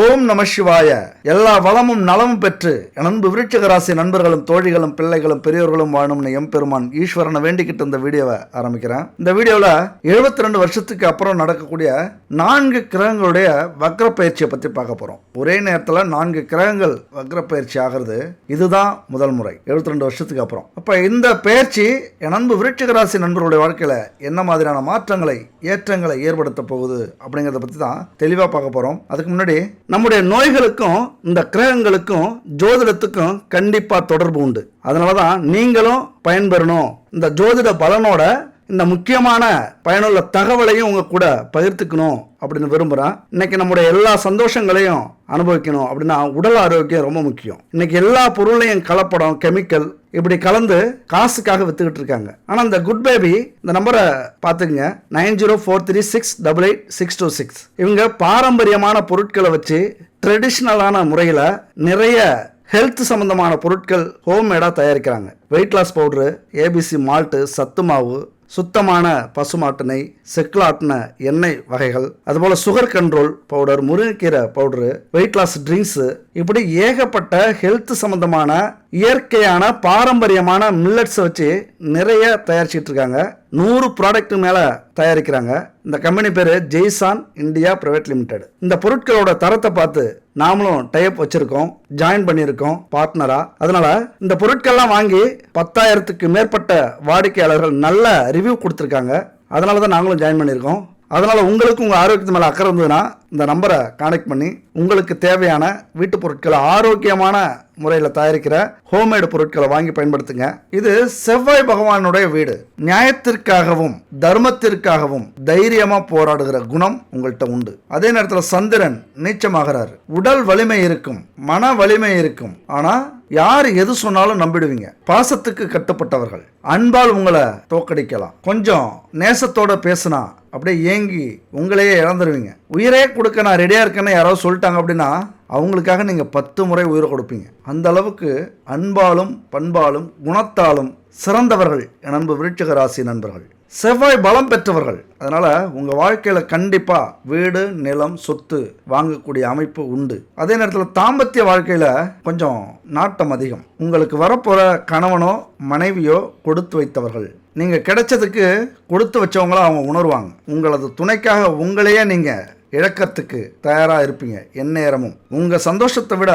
ஓம் நம சிவாய. எல்லா வளமும் நலமும் பெற்று எனன்பு அன்பு ராசி நண்பர்களும் தோழிகளும் பிள்ளைகளும் பெரியோர்களும் வாழும்னு எம்பெருமான் ஈஸ்வரனை வேண்டிக்கிட்டு இந்த வீடியோவை ஆரம்பிக்கிறேன். இந்த வீடியோவில் 72 ரெண்டு வருஷத்துக்கு அப்புறம் நடக்கக்கூடிய நான்கு கிரகங்களுடைய வக்ர பயிற்சியை பற்றி பார்க்க போகிறோம் ஒரே நேரத்தில் நான்கு கிரகங்கள் வக்ர பயிற்சி ஆகிறது. இதுதான் முதல் முறை 72 ரெண்டு வருஷத்துக்கு அப்புறம். அப்போ இந்த பயிற்சி எனன்பு அன்பு ராசி நண்பர்களுடைய வாழ்க்கையில் என்ன மாதிரியான மாற்றங்களை ஏற்றங்களை ஏற்படுத்த போகுது அப்படிங்கிறத பற்றி தான் தெளிவாக பார்க்க போகிறோம் அதுக்கு முன்னாடி நம்முடைய நோய்களுக்கும் இந்த கிரகங்களுக்கும் ஜோதிடத்துக்கும் கண்டிப்பாக தொடர்பு உண்டு. அதனால தான் நீங்களும் பயன்பெறணும். இந்த ஜோதிட பலனோட இந்த முக்கியமான பயனுள்ள தகவலையும் உங்க கூட பகிர்த்துக்கணும் அப்படின்னு விரும்புகிறேன் இன்னைக்கு நம்முடைய எல்லா சந்தோஷங்களையும் அனுபவிக்கணும் அப்படின்னா உடல் ஆரோக்கியம் ரொம்ப முக்கியம். இன்னைக்கு எல்லா பொருளையும் கலப்படம் கெமிக்கல் இப்படி கலந்து காசுக்காக வித்துக்கிட்டு இருக்காங்க ஆனால் இந்த குட் பேபி இந்த நம்பரை பார்த்துக்குங்க. Nine zero four three six double eight six two six. இவங்க பாரம்பரியமான பொருட்களை வச்சு ட்ரெடிஷ்னலான முறையில் நிறைய ஹெல்த் சம்பந்தமான பொருட்கள் ஹோம்மேடாக தயாரிக்கிறாங்க. Weight loss powder ABC malt சத்து மாவு சுத்தமான பசுமாட்டினை செக்லாட்டின எண்ணெய் வகைகள் அதுபோல் சுகர் கண்ட்ரோல் பவுடர் முருங்கைக்கீரை பவுடரு வெயிட் லாஸ் ட்ரிங்க்ஸு இப்படி ஏகப்பட்ட ஹெல்த் சம்பந்தமான இயற்கையான பாரம்பரியமான மில்லட்ஸை வச்சு நிறைய தயாரிச்சிட்டு இருக்காங்க. நூறு ப்ராடக்ட் மேலே தயாரிக்கிறாங்க. இந்த கம்பெனி பேர் ஜெய்சான் இந்தியா பிரைவேட் லிமிடெட் இந்த பொருட்களோட தரத்தை பார்த்து நாமளும் டைப் வச்சிருக்கோம் ஜாயின் பண்ணியிருக்கோம் பார்ட்னரா அதனால இந்த பொருட்கள்லாம் வாங்கி பத்தாயிரத்துக்கு மேற்பட்ட வாடிக்கையாளர்கள் நல்ல ரிவ்யூ கொடுத்துருக்காங்க. அதனால தான் நாங்களும் ஜாயின் பண்ணியிருக்கோம். அதனால உங்களுக்கு உங்கள் ஆரோக்கியத்து மேலே அக்கறை இருந்ததுன்னா இந்த நம்பரை கானெக்ட் பண்ணி உங்களுக்கு தேவையான வீட்டு பொருட்களை ஆரோக்கியமான முறையில் தயாரிக்கிற ஹோம்மேடு பொருட்களை வாங்கி பயன்படுத்துங்க. இது செவ்வாய் பகவானுடைய வீடு. நியாயத்திற்காகவும் தர்மத்திற்காகவும் தைரியமா போராடுகிற குணம் உங்கள்கிட்ட உண்டு. அதே நேரத்தில் சந்திரன் நீச்சமாகிறார். உடல் வலிமை இருக்கும் மன வலிமை இருக்கும். ஆனா யார் எது சொன்னாலும் நம்பிடுவீங்க. பாசத்துக்கு கட்டுப்பட்டவர்கள். அன்பால் உங்களை தோக்கடிக்கலாம். கொஞ்சம் நேசத்தோட பேசினா அப்படியே ஏங்கி உங்களையே இழந்துருவீங்க. உயிரே கூட கொடுக்க நான் ரெடியாக இருக்கேன்னு யாராவது சொல்லிட்டாங்க அப்படின்னா அவங்களுக்காக நீங்கள் பத்து முறை உயிரை கொடுப்பீங்க. அந்த அளவுக்கு அன்பாலும் பண்பாலும் குணத்தாலும் சிறந்தவர்கள் என் அன்பு விருட்சக ராசி நண்பர்கள். செவ்வாய் பலம் பெற்றவர்கள். அதனால் உங்கள் வாழ்க்கையில் கண்டிப்பாக வீடு நிலம் சொத்து வாங்கக்கூடிய அமைப்பு உண்டு. அதே நேரத்தில் தாம்பத்திய வாழ்க்கையில் கொஞ்சம் நாட்டம் அதிகம். உங்களுக்கு வரப்போகிற கணவனோ மனைவியோ கொடுத்து வைத்தவர்கள். நீங்கள் கிடைச்சதுக்கு கொடுத்து வச்சவங்கள அவங்க உணர்வாங்க. உங்களது துணைக்காக உங்களையே நீங்கள் இழக்கத்துக்கு தயாராக இருப்பீங்க எந்நேரமும். உங்கள் சந்தோஷத்தை விட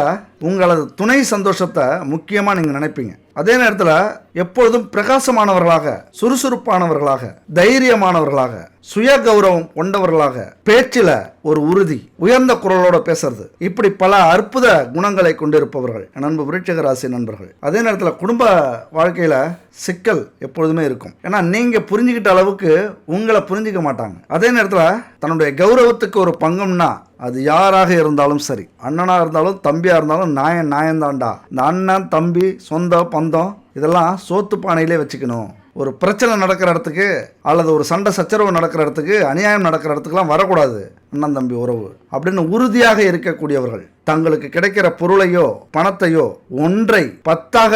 உங்களது துணை சந்தோஷத்தை முக்கியமாக நீங்கள் நினைப்பீங்க. அதே நேரத்தில் எப்பொழுதும் பிரகாசமானவர்களாக சுறுசுறுப்பானவர்களாக தைரியமானவர்களாக சுய கௌரவம் கொண்டவர்களாக பேச்சில் ஒரு உறுதி உயர்ந்த குரலோட பேசுறது. இப்படி பல அற்புத குணங்களை கொண்டிருப்பவர்கள். நண்பு விருட்சக ராசி நண்பர்கள் அதே நேரத்தில் குடும்ப வாழ்க்கையில் சிக்கல் எப்பொழுதுமே இருக்கும். ஏன்னா நீங்கள் புரிஞ்சுக்கிட்ட அளவுக்கு உங்களை புரிஞ்சிக்க மாட்டாங்க. அதே நேரத்தில் தன்னுடைய கௌரவத்துக்கு ஒரு பங்கம்னா அது யாராக இருந்தாலும் சரி. அண்ணனாக இருந்தாலும் தம்பியாக இருந்தாலும் நாயன் நாயன்தான்டா. இந்த அண்ணன் தம்பி சொந்த பந்தம் இதெல்லாம் சோத்து பானையிலே வச்சுக்கணும். ஒரு பிரச்சனை நடக்கிற இடத்துக்கு அல்லது ஒரு சண்டை சச்சரவு நடக்கிற இடத்துக்கு அநியாயம் நடக்கிற இடத்துக்குலாம் வரக்கூடாது. அண்ணன் தம்பி உறவு. அப்படின்னு உறுதியாக இருக்கக்கூடியவர்கள் தங்களுக்கு கிடைக்கிற பொருளையோ பணத்தையோ ஒன்றை பத்தாக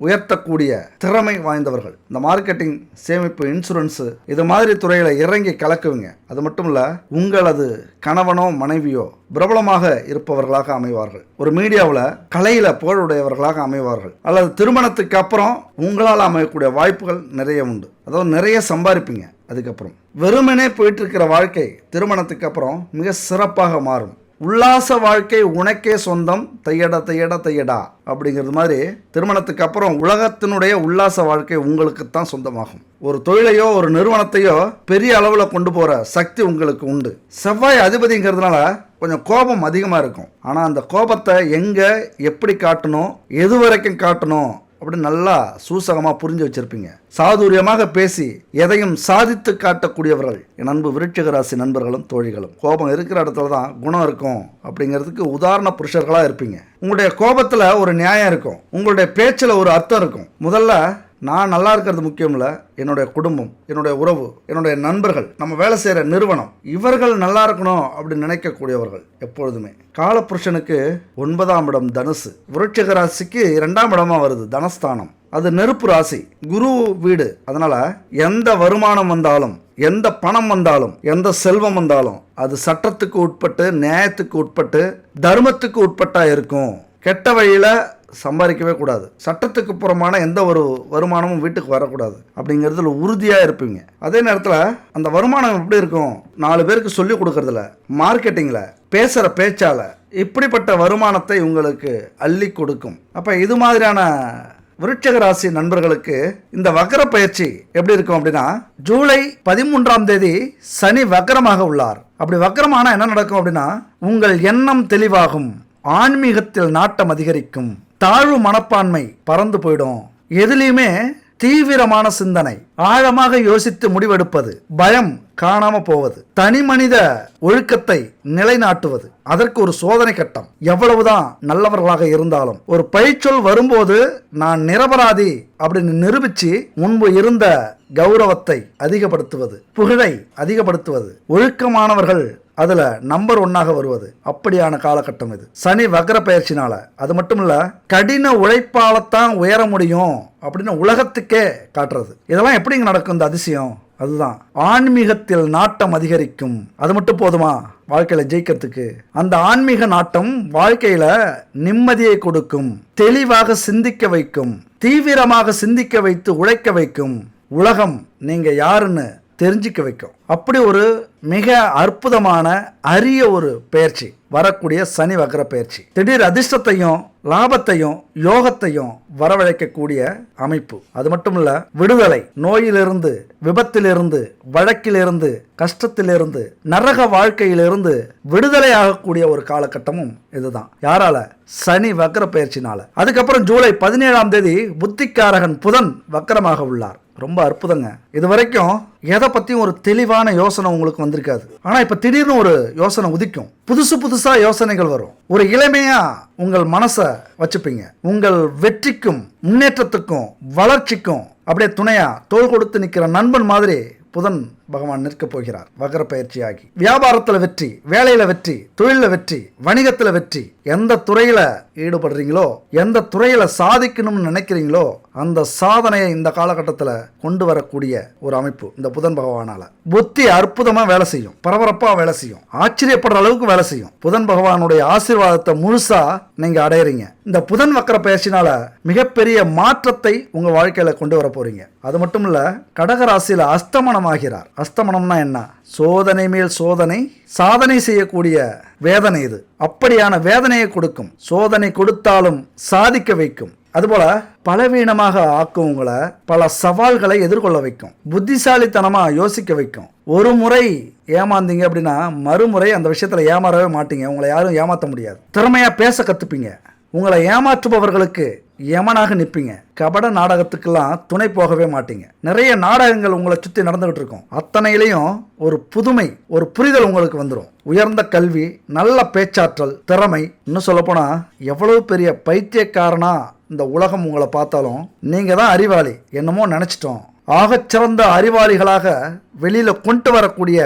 உயர்த்தக்கூடிய திறமை வாய்ந்தவர்கள். இந்த மார்க்கெட்டிங் சேமிப்பு இன்சூரன்ஸு இது மாதிரி துறையில் இறங்கி கலக்குவீங்க. அது மட்டும் இல்லை உங்களது கணவனோ மனைவியோ பிரபலமாக இருப்பவர்களாக அமைவார்கள். ஒரு மீடியாவில் கலையில் புகழுடையவர்களாக அமைவார்கள். அல்லது திருமணத்துக்கு அப்புறம் உங்களால் அமையக்கூடிய வாய்ப்புகள் நிறைய உண்டு. அதாவது நிறைய சம்பாதிப்பீங்க. அதுக்கப்புறம். வெறுமனே போயிட்டு இருக்கிற வாழ்க்கை திருமணத்துக்கு அப்புறம் மிக சிறப்பாக மாறும். உல்லாச வாழ்க்கை உனக்கே சொந்தம். தையடா தையடா தையடா. அப்படிங்கிறது மாதிரி திருமணத்துக்கு அப்புறம் உலகத்தினுடைய உல்லாச வாழ்க்கை உங்களுக்கு தான் சொந்தமாகும். ஒரு தொழிலையோ ஒரு நிறுவனத்தையோ பெரிய அளவில் கொண்டு போகிற சக்தி உங்களுக்கு உண்டு. செவ்வாய் அதிபதிங்கிறதுனால கொஞ்சம் கோபம் அதிகமாக இருக்கும். ஆனால் அந்த கோபத்தை எங்கே எப்படி காட்டணும் எது வரைக்கும் காட்டணும் அப்படின்னு நல்லா சூசகமாக புரிஞ்சு வச்சிருப்பீங்க. சாதுரியமாக பேசி எதையும் சாதித்து காட்டக்கூடியவர்கள் என் அன்பு விருட்சிகராசி நண்பர்களும் தோழிகளும். கோபம் இருக்கிற இடத்துல தான் குணம் இருக்கும் அப்படிங்கிறதுக்கு உதாரண புருஷர்களாக இருப்பீங்க. உங்களுடைய கோபத்தில் ஒரு நியாயம் இருக்கும். உங்களுடைய பேச்சில் ஒரு அர்த்தம் இருக்கும். முதல்ல நான் நல்லா இருக்கிறது முக்கியம் இல்லை என்னுடைய குடும்பம் என்னுடைய உறவு என்னுடைய நண்பர்கள் நம்ம வேலை செய்கிற நிறுவனம் இவர்கள் நல்லா இருக்கணும் அப்படின்னு நினைக்கக்கூடியவர்கள் எப்பொழுதுமே. காலபுருஷனுக்கு ஒன்பதாம் இடம் தனுசு. விருட்சிக ராசிக்கு இரண்டாம் இடமா வருது தனஸ்தானம். அது நெருப்பு ராசி. குரு வீடு. அதனால எந்த வருமானம் வந்தாலும் எந்த பணம் வந்தாலும் எந்த செல்வம் வந்தாலும் அது சட்டத்துக்கு உட்பட்டு நியாயத்துக்கு உட்பட்டு தர்மத்துக்கு உட்பட்டா இருக்கும். கெட்ட வழியில சம்பாதிக்கவே கூடாது. சட்டத்துக்கு புறமான எந்த ஒரு வருமானமும் வீட்டுக்கு வரக்கூடாது. அப்படிங்கிறதுல உறுதியாக இருப்பீங்க. அதே நேரத்தில் அந்த வருமானம் எப்படி இருக்கும்? நாலு பேருக்கு சொல்லி கொடுக்கறதுல மார்க்கெட்டிங்கில் பேசுகிற பேச்சால் இப்படிப்பட்ட வருமானத்தை உங்களுக்கு அள்ளி கொடுக்கும். அப்போ இது மாதிரியான விருட்சக ராசி நண்பர்களுக்கு இந்த வக்கர பயிற்சி எப்படி இருக்கும் அப்படின்னா ஜூலை பதிமூன்றாம் தேதி சனி வக்கரமாக உள்ளார். அப்படி வக்கரமான என்ன நடக்கும் அப்படின்னா உங்கள் எண்ணம் தெளிவாகும் ஆன்மீகத்தில் நாட்டம் அதிகரிக்கும். தாழ்வு மனப்பான்மை பறந்து போயிடும். எதுலேயுமே தீவிரமான சிந்தனை ஆழமாக யோசித்து முடிவெடுப்பது பயம் காணாம போவது தனி மனித ஒழுக்கத்தை நிலைநாட்டுவது அதற்கு ஒரு சோதனை கட்டம். எவ்வளவுதான் நல்லவர்களாக இருந்தாலும் ஒரு பழிச்சொல் வரும்போது நான் நிரபராதி அப்படின்னு நிரூபிச்சு முன்பு இருந்த கௌரவத்தை அதிகப்படுத்துவது புகழை அதிகப்படுத்துவது ஒழுக்கமானவர்கள் அதில் நம்பர் ஒன்னாக வருவது. அப்படியான காலகட்டம் இது. சனி வக்ர பயிற்சினால. அது மட்டும் இல்ல கடின உழைப்பாலத்தான் உயர முடியும் அப்படின்னு உலகத்துக்கே காட்டுறது. இதெல்லாம் எப்படிங்க நடக்கும்? இந்த அதிசயம். அதுதான். ஆன்மீகத்தில் நாட்டம் அதிகரிக்கும். அது மட்டும் போதுமா? வாழ்க்கையில ஜெயிக்கிறதுக்கு. அந்த ஆன்மீக நாட்டம் வாழ்க்கையில நிம்மதியை கொடுக்கும். தெளிவாக சிந்திக்க வைக்கும். தீவிரமாக சிந்திக்க வைத்து உழைக்க வைக்கும். உலகம் நீங்க யாருன்னு தெரிஞ்சிக்க வைக்கும். அப்படி ஒரு மிக அற்புதமான அரிய ஒரு பயிற்சி வரக்கூடிய சனி வக்கர பயிற்சி. திடீர் அதிர்ஷ்டத்தையும் லாபத்தையும் யோகத்தையும் வரவழைக்கக்கூடிய அமைப்பு. அது மட்டும் இல்ல விடுதலை நோயிலிருந்து விபத்திலிருந்து வழக்கிலிருந்து கஷ்டத்திலிருந்து நரக வாழ்க்கையிலிருந்து விடுதலை ஆகக்கூடிய ஒரு காலகட்டமும் இதுதான். யாரால? சனி வக்கர பயிற்சினால. அதுக்கப்புறம் ஜூலை பதினேழாம் தேதி புத்திக்காரகன் புதன் வக்கரமாக உள்ளார். ரொம்ப அற்புதங்க. இது வரைக்கும் எதை பற்றியும் ஒரு தெளிவான யோசனை உங்களுக்கு வந்திருக்காது. ஆனால் இப்போ திடீர்னு ஒரு யோசனை உதிக்கும். புதுசு புதுசாக யோசனைகள் வரும். ஒரு இளமையாக உங்கள் மனசை வச்சுப்பீங்க. உங்கள் வெற்றிக்கும் முன்னேற்றத்துக்கும் வளர்ச்சிக்கும் அப்படியே துணையாக தோல் கொடுத்து நிற்கிற நண்பன் மாதிரி புதன் பகவான் நிற்கப் போகிறார். வகர பயிற்சியாகி. வியாபாரத்தில் வெற்றி வேலையில வெற்றி தொழிலில் வெற்றி வணிகத்தில் வெற்றி எந்த துறையில ஈடுபடுறீங்களோ எந்த துறையில சாதிக்கணும்னு நினைக்கிறீங்களோ அந்த சாதனையை இந்த காலகட்டத்தில் கொண்டு வரக்கூடிய ஒரு அமைப்பு இந்த புதன் பகவானால. புத்தி அற்புதமா வேலை செய்யும். பரபரப்பா வேலை செய்யும். ஆச்சரியப்படுற அளவுக்கு வேலை செய்யும். புதன் பகவானுடைய ஆசீர்வாதத்தை முழுசா நீங்க அடையறீங்க. இந்த புதன் வக்கர பயிற்சினால மிகப்பெரிய மாற்றத்தை உங்க வாழ்க்கையில கொண்டு வர போறீங்க. அது மட்டும் இல்ல கடகராசியில அஸ்தமனமாகிறார். அஸ்தமனம்னா என்ன? சோதனை மேல் சோதனை சாதனை செய்யக்கூடிய வேதனை இது. அப்படியான வேதனையை கொடுக்கும். சோதனை கொடுத்தாலும் சாதிக்க வைக்கும். அதுபோல பலவீனமாக ஆக்கும் உங்களை பல சவால்களை எதிர்கொள்ள வைக்கும். புத்திசாலித்தனமா யோசிக்க வைக்கும். ஒரு முறை ஏமாந்தீங்க அப்படின்னா மறுமுறை அந்த விஷயத்துல ஏமாறவே மாட்டீங்க. உங்களை யாரும் ஏமாற்ற முடியாது. திறமையா பேச கத்துப்பீங்க. உங்களை ஏமாற்றுபவர்களுக்கு யமனாக நிற்பீங்க. கபட நாடகத்துக்கெல்லாம் துணை போகவே மாட்டீங்க. நிறைய நாடகங்கள் உங்களை சுற்றி நடந்துகிட்டு இருக்கும். அத்தனையிலையும் ஒரு புதுமை ஒரு புரிதல் உங்களுக்கு வந்துடும் உயர்ந்த கல்வி நல்ல பேச்சாற்றல் திறமை. இன்னும் சொல்லப்போனால் எவ்வளவு பெரிய பைத்தியக்காரனா இந்த உலகம் உங்களை பார்த்தாலும் நீங்கள் தான் அறிவாளி. என்னமோ நினச்சிட்டோம். ஆகச்சிறந்த அறிவாளிகளாக வெளியில் கொண்டு வரக்கூடிய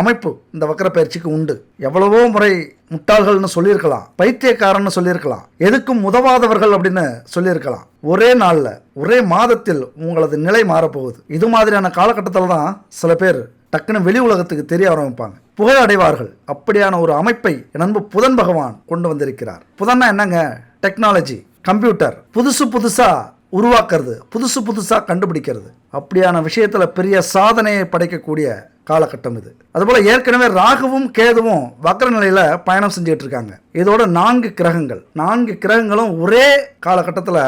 அமைப்பு இந்த வக்கர பயிற்சிக்கு உண்டு. எவ்வளவோ முறை முட்டாள்கள்னு சொல்லியிருக்கலாம் பைத்தியக்காரன்னு சொல்லியிருக்கலாம் எதுக்கும் உதவாதவர்கள் அப்படின்னு சொல்லியிருக்கலாம். ஒரே நாளில் ஒரே மாதத்தில் உங்களது நிலை மாறப்போகுது. இது மாதிரியான காலகட்டத்தில் தான் சில பேர் டக்குன்னு வெளி உலகத்துக்கு தெரிய ஆரம்பிப்பாங்க. புகழ் அடைவார்கள். அப்படியான ஒரு அமைப்பை நண்பு புதன் பகவான் கொண்டு வந்திருக்கிறார். புதன்னா என்னங்க? Technology computer. புதுசு புதுசாக உருவாக்குறது புதுசு புதுசாக கண்டுபிடிக்கிறது. அப்படியான விஷயத்தில் பெரிய சாதனையை படைக்கக்கூடிய காலகட்டம் இது. அதுபோல் ஏற்கனவே ராகுவும் கேதுவும் வக்கர நிலையில் பயணம் செஞ்சுட்டு இருக்காங்க இதோட நான்கு கிரகங்கள். நான்கு கிரகங்களும் ஒரே காலகட்டத்தில்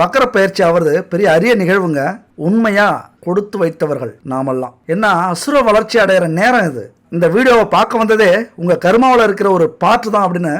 வக்கர பயிற்சி ஆவது பெரிய அரிய நிகழ்வுங்க. உண்மையாக கொடுத்து வைத்தவர்கள் நாமெல்லாம். என்ன அசுர வளர்ச்சி அடையிற நேரம் இது. இந்த வீடியோவை பார்க்க வந்ததே உங்கள் கர்மாவில் இருக்கிற ஒரு பாட்டு தான் அப்படின்னு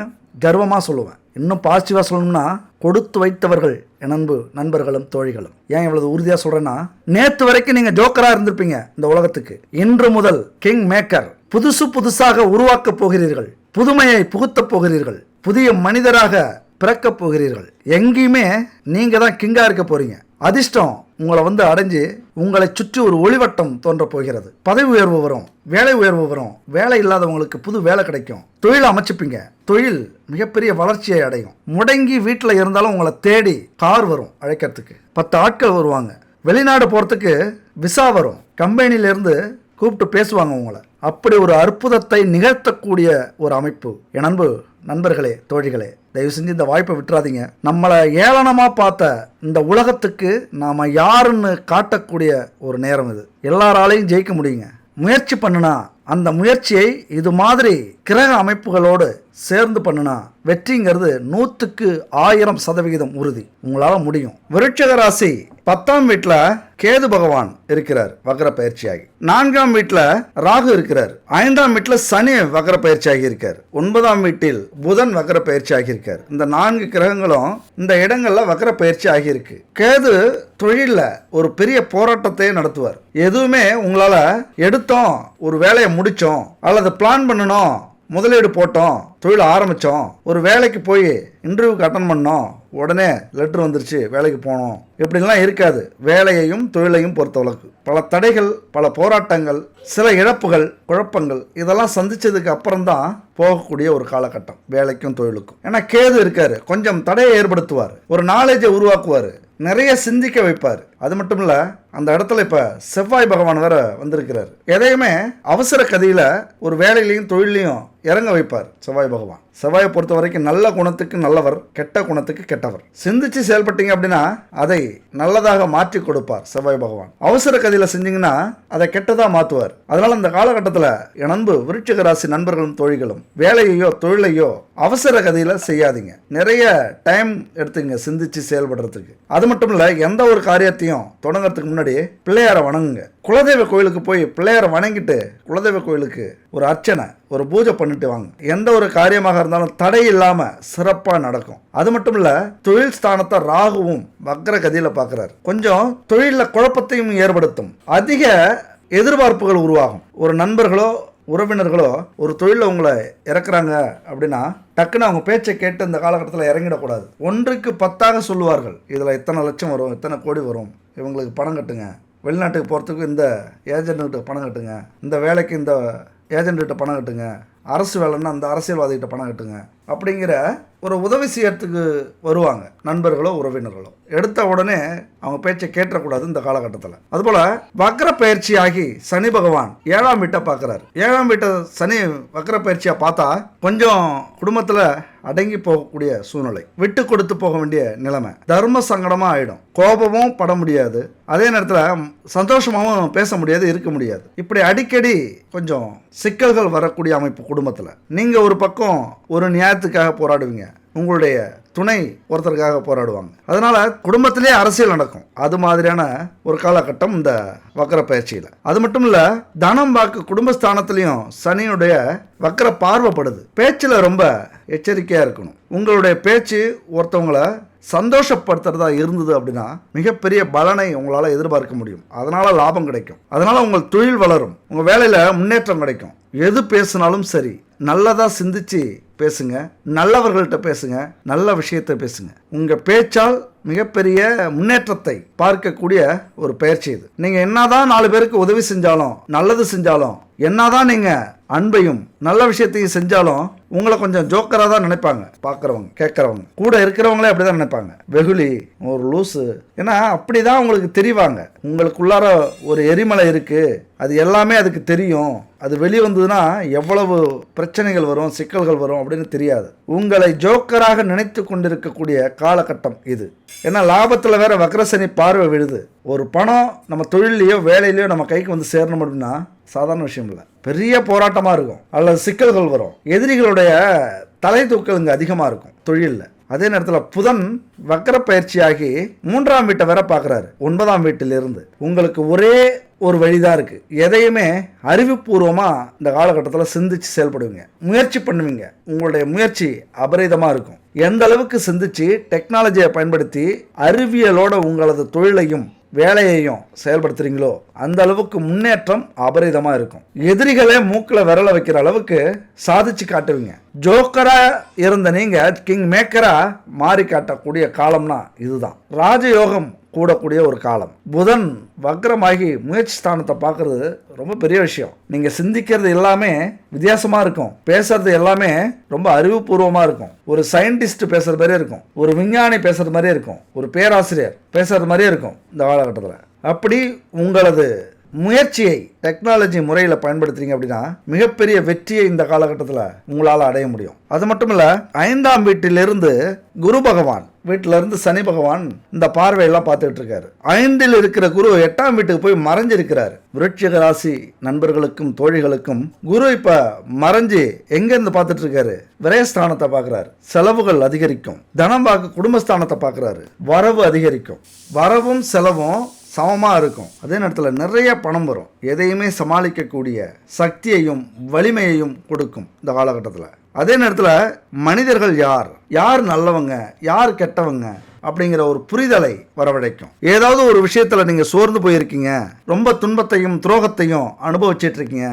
கர்வமாக சொல்லுவேன். இன்னும் பாசிட்டிவாக சொல்லணும்னா கொடுத்து வைத்தவர்கள் என் அன்பு நண்பர்களும் தோழிகளும். ஏன் இவ்வளவு உறுதியாக சொல்கிறேன்னா நேற்று வரைக்கும் நீங்கள் ஜோக்கராக இருந்திருப்பீங்க இந்த உலகத்துக்கு. இன்று முதல் கிங் மேக்கர் புதுசு புதுசாக உருவாக்கப் போகிறீர்கள் புதுமையை புகுத்தப் போகிறீர்கள் புதிய மனிதராக பிறக்கப் போகிறீர்கள். எங்கேயுமே நீங்கள் தான் கிங்காக இருக்க போறீங்க. அதிர்ஷ்டம் உங்களை வந்து அடைஞ்சு உங்களை சுற்றி ஒரு ஒளிவட்டம் தோன்ற போகிறது. பதவி உயர்வு வரும் வேலை உயர்வு வரும் வேலை இல்லாதவங்களுக்கு புது வேலை கிடைக்கும். தொழில் அமைச்சுப்பீங்க. தொழில் மிகப்பெரிய வளர்ச்சியை அடையும். முடங்கி வீட்டில் இருந்தாலும் உங்களை தேடி கார் வரும் அழைக்கிறதுக்கு. பத்து ஆட்கள் வருவாங்க. வெளிநாடு போகிறதுக்கு விசா வரும். கம்பெனியிலேருந்து கூப்பிட்டு பேசுவாங்க உங்களை. அப்படி ஒரு அற்புதத்தை நிகழ்த்தக்கூடிய ஒரு அமைப்பு. என் அன்பு நண்பர்களே தோழிகளே தயவு செஞ்சு இந்த வாய்ப்பை விட்டுறாதீங்க. நம்மளை ஏளனமாக பார்த்த இந்த உலகத்துக்கு நாம் யாருன்னு காட்டக்கூடிய ஒரு நேரம் இது. எல்லாராலையும் ஜெயிக்க முடியுங்க. முயற்சி பண்ணுனா அந்த முயற்சியை இது மாதிரி கிரக அமைப்புகளோடு சேர்ந்து பண்ணுனா வெற்றிங்கிறது நூற்றுக்கு ஆயிரம் சதவிகிதம் உறுதி. உங்களால் முடியும். விருட்சக ராசி பத்தாம் வீட்டில் கேது பகவான் இருக்கிறார் வக்ர பயிற்சியாகி நான்காம் வீட்டில் ராகு இருக்கிறார். ஐந்தாம் வீட்டில் சனி வக்ர பயிற்சியாகி இருக்கார். ஒன்பதாம் வீட்டில் புதன் வக்ர பயிற்சி ஆகியிருக்கார் இந்த நான்கு கிரகங்களும் இந்த இடங்களில் வக்ர பயிற்சி ஆகியிருக்கு கேது தொழிலில் ஒரு பெரிய போராட்டத்தையே நடத்துவார். எதுவுமே உங்களால் எடுத்தோம் ஒரு வேலையை முடித்தோம் அல்லது பிளான் பண்ணணும் முதலீடு போட்டோம் தொழில் ஆரம்பித்தோம் ஒரு வேலைக்கு போய் இன்டர்வியூக்கு அட்டன் பண்ணோம் உடனே லெட்ரு வந்துருச்சு வேலைக்கு போனோம். இப்படிலாம் இருக்காது. வேலையையும் தொழிலையும் பொறுத்தவளவுக்கு. பல தடைகள் பல போராட்டங்கள் சில இழப்புகள் குழப்பங்கள் இதெல்லாம் சந்திச்சதுக்கு அப்புறம்தான் போகக்கூடிய ஒரு காலகட்டம் வேலைக்கும் தொழிலுக்கும். ஏன்னா கேது இருக்காரு. கொஞ்சம் தடையை ஏற்படுத்துவார். ஒரு நாலேஜை உருவாக்குவார். நிறைய சிந்திக்க வைப்பார். அது மட்டும் இல்லை அந்த இடத்துல இப்போ செவ்வாய் பகவான் வேற வந்திருக்கிறார். எதையுமே அவசர கதையில் ஒரு வேலையிலையும் தொழிலையும் இறங்க வைப்பார் செவ்வாய் பகவான். செவ்வாயை பொறுத்த வரைக்கும் நல்ல குணத்துக்கு நல்லவர் கெட்ட குணத்துக்கு கெட்டவர். சிந்திச்சு செயல்பட்டீங்க அப்படின்னா அதை நல்லதாக மாற்றி கொடுப்பார் செவ்வாய் பகவான். அவசர கதையில் செஞ்சீங்கன்னா அதை கெட்டதாக மாற்றுவார் அதனால் இந்த காலகட்டத்தில் என் நண்பு விருட்சிக ராசி நண்பர்களும் தொழில்களும் வேலையையோ தொழிலையோ அவசர கதையில் செய்யாதீங்க. நிறைய டைம் எடுத்துங்க சிந்திச்சு செயல்படுறதுக்கு. அது மட்டும் இல்லை எந்த ஒரு காரியத்தையும் தொடங்குறதுக்கு முன்னாடி பிள்ளையாரை வணங்குங்க. குலதெய்வ கோயிலுக்கு போய் பிள்ளையாரை வணங்கிட்டு குலதெய்வ கோயிலுக்கு ஒரு அர்ச்சனை ஒரு பூஜை பண்ணிட்டு வாங்க. எந்த ஒரு காரியமாக இருந்தாலும் தடை இல்லாமல் சிறப்பாக நடக்கும். அது மட்டும் இல்லை தொழில் ஸ்தானத்தை ராகுவும் வக்ர கதியில் பார்க்குறாரு கொஞ்சம் தொழிலில் குழப்பத்தையும் ஏற்படுத்தும். அதிக எதிர்பார்ப்புகள் உருவாகும். ஒரு நண்பர்களோ உறவினர்களோ ஒரு தொழிலில் உங்களை இறக்குறாங்க அப்படின்னா டக்குன்னு அவங்க பேச்சை கேட்டு இந்த காலகட்டத்தில் இறங்கிடக்கூடாது. ஒன்றுக்கு பத்தாக சொல்லுவார்கள். இதில் இத்தனை லட்சம் வரும் இத்தனை கோடி வரும்? இவங்களுக்கு பணம் கட்டுங்க. வெளிநாட்டுக்கு போகிறதுக்கு இந்த ஏஜென்ட்டுக்கிட்ட பணம் கட்டுங்க. இந்த வேலைக்கு இந்த ஏஜென்ட்டுக்கிட்ட பணம் கட்டுங்க. அரசு வேலைன்னா அந்த அரசியல்வாதிகிட்ட பணம் கட்டுங்க. அப்படிங்கிற ஒரு உதவி செய்யறதுக்கு வருவாங்க நண்பர்களோ உறவினர்களோ. எடுத்த உடனே அவங்க பேச்சை கேட்டக்கூடாது இந்த காலகட்டத்தில். அதுபோல் வக்ர பயிற்சி ஆகி சனி பகவான் ஏழாம் வீட்டை பார்க்குறாரு ஏழாம் வீட்டை சனி வக்ர பயிற்சியாக பார்த்தா கொஞ்சம் குடும்பத்தில் அடங்கி போகக்கூடிய சூழ்நிலை. விட்டு கொடுத்து போக வேண்டிய நிலைமை. தர்ம சங்கடமாக ஆகிடும் கோபமும் பட முடியாது. அதே நேரத்தில் சந்தோஷமாகவும் பேச முடியாது இருக்க முடியாது. இப்படி அடிக்கடி கொஞ்சம் சிக்கல்கள் வரக்கூடிய அமைப்பு குடும்பத்தில். நீங்கள் ஒரு பக்கம் ஒரு நியாயத்துக்காக போராடுவீங்க. உங்களுடைய துணை ஒருத்தருக்காக போராடுவாங்க. அதனால குடும்பத்திலே அரசியல் நடக்கும். அது மாதிரியான ஒரு காலகட்டம் இந்த வக்கர பயிற்சியில். அது மட்டும் இல்ல தனம் வாக்கு குடும்பஸ்தானத்திலையும் சனியுடைய வக்கர பார்வைப்படுது. பேச்சில் ரொம்ப எச்சரிக்கையாக இருக்கணும். உங்களுடைய பேச்சு ஒருத்தவங்களை சந்தோஷப்படுத்துறதா இருந்தது அப்படின்னா மிகப்பெரிய பலனை உங்களால் எதிர்பார்க்க முடியும். அதனால லாபம் கிடைக்கும். அதனால உங்கள் தொழில் வளரும். உங்கள் வேலையில் முன்னேற்றம் கிடைக்கும். எது பேசினாலும் சரி நல்லதாக சிந்திச்சு பேசுங்க நல்லவர்கள்ட்ட பேசுங்க நல்ல விஷயத்தை பேசுங்க. உங்க பேச்சால் மிகப்பெரிய முன்னேற்றத்தை பார்க்கக்கூடிய ஒரு பயிற்சி இது. நீங்க என்னதான் நாலு பேருக்கு உதவி செஞ்சாலும் நல்லது செஞ்சாலும் என்னதான் நீங்க அன்பையும் நல்ல விஷயத்தையும் செஞ்சாலும் உங்களை கொஞ்சம் ஜோக்கராக தான் நினைப்பாங்க பார்க்குறவங்க கேட்குறவங்க கூட இருக்கிறவங்களே அப்படி தான் நினைப்பாங்க. வெகுளி ஒரு லூசு. ஏன்னா அப்படி தான் உங்களுக்கு தெரிவாங்க. உங்களுக்குள்ளார ஒரு எரிமலை இருக்குது அது எல்லாமே அதுக்கு தெரியும். அது வெளியே வந்ததுன்னா எவ்வளவு பிரச்சனைகள் வரும் சிக்கல்கள் வரும் அப்படின்னு தெரியாது. உங்களை ஜோக்கராக நினைத்து கொண்டிருக்கக்கூடிய காலகட்டம் இது. ஏன்னா லாபத்தில் வேற வக்ரசனி பார்வை விழுது. ஒரு பணம் நம்ம தொழிலையோ வேலையிலையோ நம்ம கைக்கு வந்து சேரணும் அப்படின்னா சாதாரண விஷயம் இல்லை. பெரிய போராட்டமாக இருக்கும். அல்லது சிக்கல்கள் வரும். எதிரிகளுடைய தலை தூக்கல் இங்கே அதிகமாக இருக்கும் தொழிலில். அதே நேரத்தில் புதன் வக்கர பயிற்சியாகி மூன்றாம் வீட்டை வேற பார்க்குறாரு ஒன்பதாம் வீட்டிலிருந்து. உங்களுக்கு ஒரே ஒரு வழிதான் இருக்குது எதையுமே அறிவுபூர்வமாக இந்த காலகட்டத்தில் சிந்திச்சு செயல்படுவீங்க. முயற்சி பண்ணுவீங்க. உங்களுடைய முயற்சி அபரிதமாக இருக்கும். எந்த அளவுக்கு சிந்திச்சு டெக்னாலஜியை பயன்படுத்தி அறிவியலோட உங்களது தொழிலையும் வேலையையும் செயல்படுத்துறீங்களோ அந்த அளவுக்கு முன்னேற்றம் அபரிதமாக இருக்கும். எதிரிகளே மூக்கில் விரல வைக்கிற அளவுக்கு சாதிச்சு காட்டுவீங்க. ஜோக்கரா இருந்த நீங்க கிங் மேக்கரா மாறி காட்டக்கூடிய காலம்னா இதுதான். ராஜயோகம் கூடக்கூடிய ஒரு காலம். புதன் வக்ரமாகி முயற்சி ஸ்தானத்தை பார்க்கறது ரொம்ப பெரிய விஷயம். நீங்க சிந்திக்கிறது எல்லாமே வித்தியாசமாக இருக்கும். பேசுறது எல்லாமே ரொம்ப அறிவுபூர்வமாக இருக்கும். ஒரு சயின்டிஸ்ட் பேசுகிற மாதிரியே இருக்கும். ஒரு விஞ்ஞானி பேசுகிற மாதிரியே இருக்கும். ஒரு பேராசிரியர் பேசுகிற மாதிரியே இருக்கும் இந்த காலகட்டத்தில். அப்படி உங்களது முயற்சியை டெக்னாலஜி முறையில் பயன்படுத்துறீங்க அப்படின்னா மிகப்பெரிய வெற்றியை இந்த காலகட்டத்தில் உங்களால் அடைய முடியும். அது மட்டும் இல்லை ஐந்தாம் வீட்டிலிருந்து குரு பகவான் வீட்டிலிருந்து சனி பகவான் இந்த பார்வையெல்லாம் பார்த்துட்டு இருக்காரு. ஐந்தில் இருக்கிற குரு எட்டாம் வீட்டுக்கு போய் மறைஞ்சிருக்கிறார். விருட்சிக ராசி நண்பர்களுக்கும் தோழிகளுக்கும் குரு இப்போ மறைஞ்சு எங்கேருந்து பார்த்துட்டு இருக்காரு? விரயஸ்தானத்தை பார்க்குறாரு. செலவுகள் அதிகரிக்கும். தனம் பார்க்க குடும்பஸ்தானத்தை பார்க்குறாரு. வரவு அதிகரிக்கும். வரவும் செலவும் சமமாக இருக்கும். அதே நேரத்தில் நிறைய பணம் வரும். எதையுமே சமாளிக்கக்கூடிய சக்தியையும் வலிமையையும் கொடுக்கும் இந்த காலகட்டத்தில். அதே நேரத்தில் மனிதர்கள் யார்? யார் நல்லவங்க? யார் கெட்டவங்க? அப்படிங்கிற ஒரு புரிதலை வரவழைக்கும். ஏதாவது ஒரு விஷயத்தில் நீங்கள் சோர்ந்து போயிருக்கீங்க. ரொம்ப துன்பத்தையும் துரோகத்தையும் அனுபவிச்சிட்டு இருக்கீங்க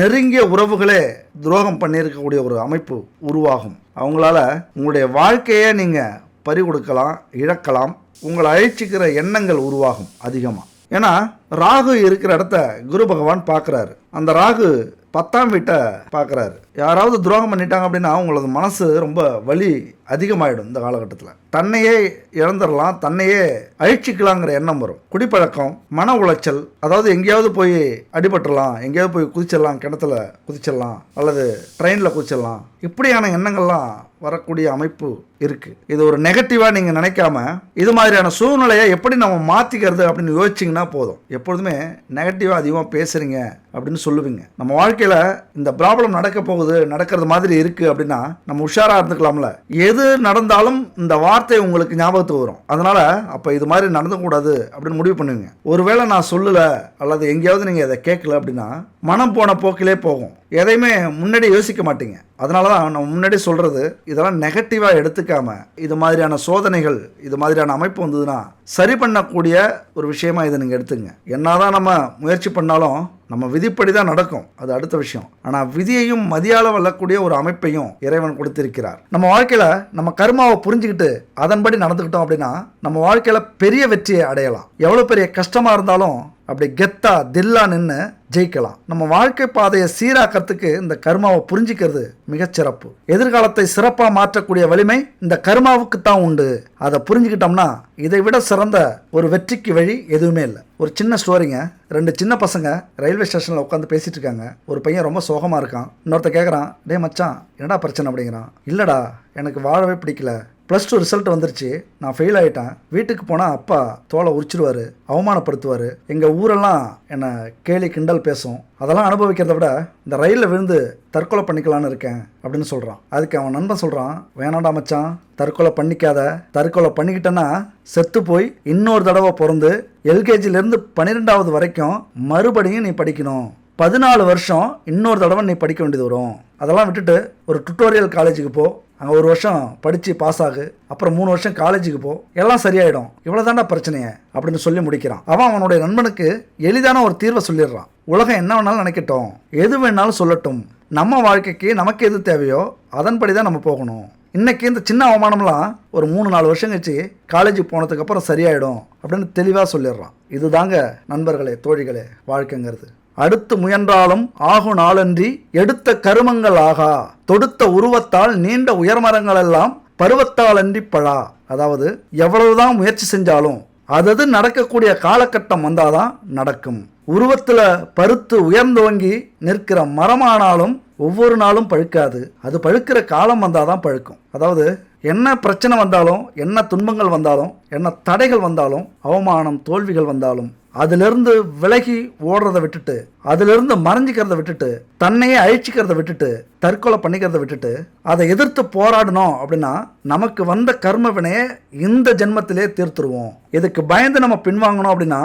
நெருங்கிய உறவுகளே துரோகம் பண்ணியிருக்கக்கூடிய ஒரு அமைப்பு உருவாகும். அவங்களால உங்களுடைய வாழ்க்கையை நீங்கள் பறி கொடுக்கலாம் இழக்கலாம் உங்களை அழைச்சிக்கிற எண்ணங்கள் உருவாகும் அதிகமாக ஏன்னா ராகு இருக்கிற இடத்த குரு பகவான் பார்க்குறாரு. அந்த ராகு பத்தாம் வீட்டை பார்க்குறாரு. யாராவது துரோகம் பண்ணிட்டாங்க அப்படின்னா அவங்களது மனசு ரொம்ப வலி அதிகமாயிடும் இந்த காலகட்டத்தில். தன்னையே இழந்துடலாம் தன்னையே அழிச்சிக்கலாங்கிற எண்ணம் வரும். குடிப்பழக்கம் மன உளைச்சல் அதாவது எங்கேயாவது போய் அடிபட்டுடலாம் எங்கேயாவது போய் குதிச்சிடலாம் கிணத்துல குதிச்சிடலாம் அல்லது ட்ரெயினில் குதிச்சிடலாம். இப்படியான எண்ணங்கள்லாம் வரக்கூடிய அமைப்பு இருக்குது இது ஒரு நெகட்டிவாக நீங்கள் நினைக்காம இது மாதிரியான சூழ்நிலையை எப்படி நம்ம மாற்றிக்கிறது அப்படின்னு யோசிச்சிங்கன்னா போதும். எப்பொழுதுமே நெகட்டிவாக அதிகமாக பேசுகிறீங்க அப்படின்னு சொல்லுவீங்க. நம்ம வாழ்க்கையில் இந்த ப்ராப்ளம் நடக்க போகுது நடக்கிறது மாதிரி இருக்குது அப்படின்னா நம்ம உஷாராக இருந்துக்கலாம்ல. எது நடந்தாலும் இந்த வார்த்தை உங்களுக்கு ஞாபகத்துக்கு வரும். அதனால் அப்போ இது மாதிரி நடந்தக்கூடாது அப்படின்னு முடிவு பண்ணுவீங்க. ஒருவேளை நான் சொல்லலை அல்லது எங்கேயாவது நீங்கள் இதை கேட்கல அப்படின்னா மனம் போன போக்கிலே போகும். எதையுமே முன்னாடி யோசிக்க மாட்டீங்க. அதனால தான் நம்ம முன்னாடி சொல்கிறது இதெல்லாம் நெகட்டிவாக எடுத்துக்காம இது மாதிரியான சோதனைகள் இது மாதிரியான அமைப்பு வந்ததுன்னா சரி பண்ணக்கூடிய ஒரு விஷயமா இதை நீங்கள் எடுத்துங்க என்னதான் நம்ம முயற்சி பண்ணாலும் நம்ம விதிப்படி தான் நடக்கும். அது அடுத்த விஷயம். ஆனால் விதியையும் மதியால வல்லக்கூடிய ஒரு அமைப்பையும் இறைவன் கொடுத்திருக்கிறார். நம்ம வாழ்க்கையில் நம்ம கர்மாவை புரிஞ்சுக்கிட்டு அதன்படி நடந்துக்கிட்டோம் அப்படின்னா நம்ம வாழ்க்கையில் பெரிய வெற்றியை அடையலாம். எவ்வளோ பெரிய கஷ்டமாக இருந்தாலும் அப்படி கெத்தா தில்லா நின்று ஜெயிக்கலாம். நம்ம வாழ்க்கை பாதையை சீராக்கிறதுக்கு இந்த கர்மாவை புரிஞ்சிக்கிறது மிகச்சிறப்பு எதிர்காலத்தை சிறப்பாக மாற்றக்கூடிய வலிமை இந்த கர்மாவுக்கு தான் உண்டு. அதை புரிஞ்சுக்கிட்டோம்னா இதை விட சிறந்த ஒரு வெற்றிக்கு வழி எதுவுமே இல்லை. ஒரு சின்ன ஸ்டோரிங்க. ரெண்டு சின்ன பசங்க ரயில்வே ஸ்டேஷனில் உட்காந்து பேசிட்டு இருக்காங்க. ஒரு பையன் ரொம்ப சோகமாக இருக்கான். இன்னொருத்த கேட்குறான் டே மச்சான் என்னடா பிரச்சனை? அப்படிங்கிறான். இல்லைடா எனக்கு வாழவே பிடிக்கல. ப்ளஸ் டூ ரிசல்ட் வந்துருச்சு. நான் ஃபெயில் ஆகிட்டேன் வீட்டுக்கு போனால் அப்பா தோலை உரிச்சிருவாரு அவமானப்படுத்துவார். எங்கள் ஊரெல்லாம் என்னை கேலி கிண்டல் பேசும். அதெல்லாம் அனுபவிக்கிறத விட இந்த ரயிலில் விழுந்து தற்கொலை பண்ணிக்கலான்னு இருக்கேன் அப்படின்னு சொல்கிறான் அதுக்கு அவன் நண்பன் சொல்கிறான் வேணாண்டா மச்சான் தற்கொலை பண்ணிக்காத. தற்கொலை பண்ணிக்கிட்டேன்னா செத்து போய் இன்னொரு தடவை பிறந்து எல்கேஜிலேருந்து பன்னிரெண்டாவது வரைக்கும் மறுபடியும் நீ படிக்கணும். பதினாலு வருஷம் இன்னொரு தடவை நீ படிக்க வேண்டியது வரும். அதெல்லாம் விட்டுட்டு ஒரு டுட்டோரியல் காலேஜுக்கு போ. அங்கே ஒரு வருஷம் படித்து பாஸ் ஆகு. அப்புறம் மூணு வருஷம் காலேஜுக்கு போ. எல்லாம் சரியாயிடும். இவ்வளோதாண்டா பிரச்சனையே அப்படின்னு சொல்லி முடிக்கிறான். அவன் அவனுடைய நண்பனுக்கு எளிதான ஒரு தீர்வை சொல்லிடுறான். உலகம் என்ன வேணாலும் நினைக்கட்டும். எது வேணாலும் சொல்லட்டும். நம்ம வாழ்க்கைக்கு நமக்கு எது தேவையோ அதன்படி தான் நம்ம போகணும். இன்னைக்கு இந்த சின்ன அவமானம்லாம் ஒரு மூணு நாலு வருஷம் கழிச்சு காலேஜுக்கு போனதுக்கப்புறம் சரியாயிடும் அப்படின்னு தெளிவாக சொல்லிடுறான். இதுதாங்க நண்பர்களே தோழிகளே வாழ்க்கைங்கிறது. அடுத்து முயன்றாலும் ஆகும் நாளன்றி எடுத்த கருமங்கள் ஆகா. தொடுத்த உருவத்தால் நீண்ட உயர்மரங்களெல்லாம் பருவத்தால் அன்றி பழா. அதாவது எவ்வளவுதான் முயற்சி செஞ்சாலும் அதது நடக்கக்கூடிய காலகட்டம் வந்தாதான் நடக்கும். உருவத்தில் பருத்து உயர்ந்தோங்கி நிற்கிற மரமானாலும் ஒவ்வொரு நாளும் பழுக்காது. அது பழுக்கிற காலம் வந்தாதான் பழுக்கும். அதாவது என்ன பிரச்சனை வந்தாலும் என்ன துன்பங்கள் வந்தாலும் என்ன தடைகள் வந்தாலும் அவமானம் தோல்விகள் வந்தாலும் அதிலிருந்து விலகி ஓடுறத விட்டுட்டு அதிலிருந்து மறைஞ்சிக்கிறத விட்டுட்டு தன்னையே அழிச்சிக்கிறத விட்டுட்டு தற்கொலை பண்ணிக்கிறத விட்டுட்டு அதை எதிர்த்து போராடணும் அப்படின்னா நமக்கு வந்த கர்ம வினையை இந்த ஜென்மத்திலே தீர்த்துருவோம். இதுக்கு பயந்து நம்ம பின்வாங்கணும் அப்படின்னா